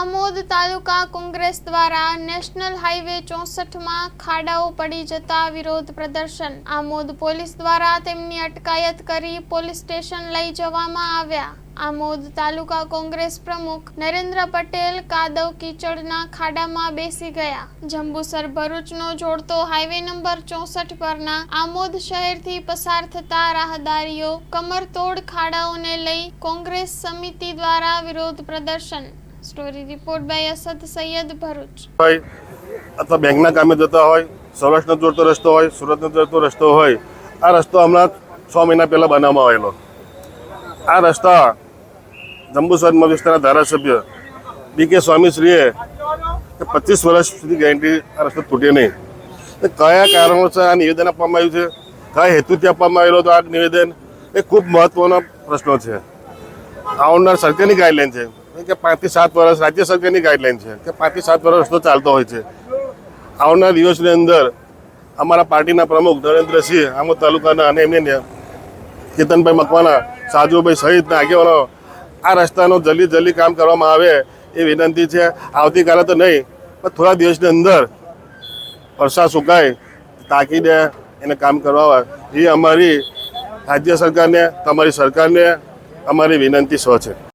આમોદ તાલુકા કોંગ્રેસ દ્વારા national highway ચોસઠમાં ખાડાઓ પડી જતા વિરોધ પ્રદર્શન. આમોદ પોલીસ દ્વારા તેમની અટકાયત કરી પોલીસ સ્ટેશન લઈ જવામાં આવ્યા. આમોદ તાલુકા કોંગ્રેસ પ્રમુખ નરેન્દ્ર પટેલ કાદવ કીચડના ખાડામાં બેસી ગયા. જંબુસર ભરૂચનો જોડતો હાઈવે નંબર ચોસઠ પરના આમોદ શહેરથી પસાર થતા રાહદારીઓ કમરતોડ ખાડાઓને લઈ કોંગ્રેસ સમિતિ દ્વારા વિરોધ પ્રદર્શન. Story report by Asad Sayed Bharuch હોય, અથવા બેંકના કામે જતા હોય, સૌરાષ્ટ્રનો જોડતો રસ્તો હોય, સુરતનો જોડતો રસ્તો હોય, આ રસ્તો હમણાં છ મહિના પહેલાં બનાવવામાં આવેલો. આ રસ્તા જંબુસર વિસ્તારના ધારાસભ્ય બી કે સ્વામીશ્રીએ પચીસ વર્ષ સુધી ગેરંટી આ રસ્તો તૂટે નહીં. કયા કારણોસર આ નિવેદન આપવામાં આવ્યું છે? કયા હેતુથી આપવામાં આવેલો હતો આ નિવેદન? એ ખૂબ મહત્વનો પ્રશ્નો છે. આવનાર સરકારની ગાઈડલાઈન છે. કે પાંચથી સાત વર્ષ રાજ્ય સરકારની ગાઈડલાઈન છે કે પાંચથી સાત વર્ષ તો ચાલતો હોય છે. આવનાર દિવસની અંદર અમારા પાર્ટીના પ્રમુખ નરેન્દ્રસિંહ આમોદ તાલુકાના અને એમને કેતનભાઈ મકવાના સાજુભાઈ સહિતના આગેવાનો આ રસ્તાનું જલ્દી જલ્દી કામ કરવામાં આવે એ વિનંતી છે. આવતીકાલે તો નહીં, પણ થોડા દિવસની અંદર વરસાદ સુકાય તાકીદે એને કામ કરવા એ અમારી રાજ્ય સરકારને, તમારી સરકારને અમારી વિનંતી સ્વ છે.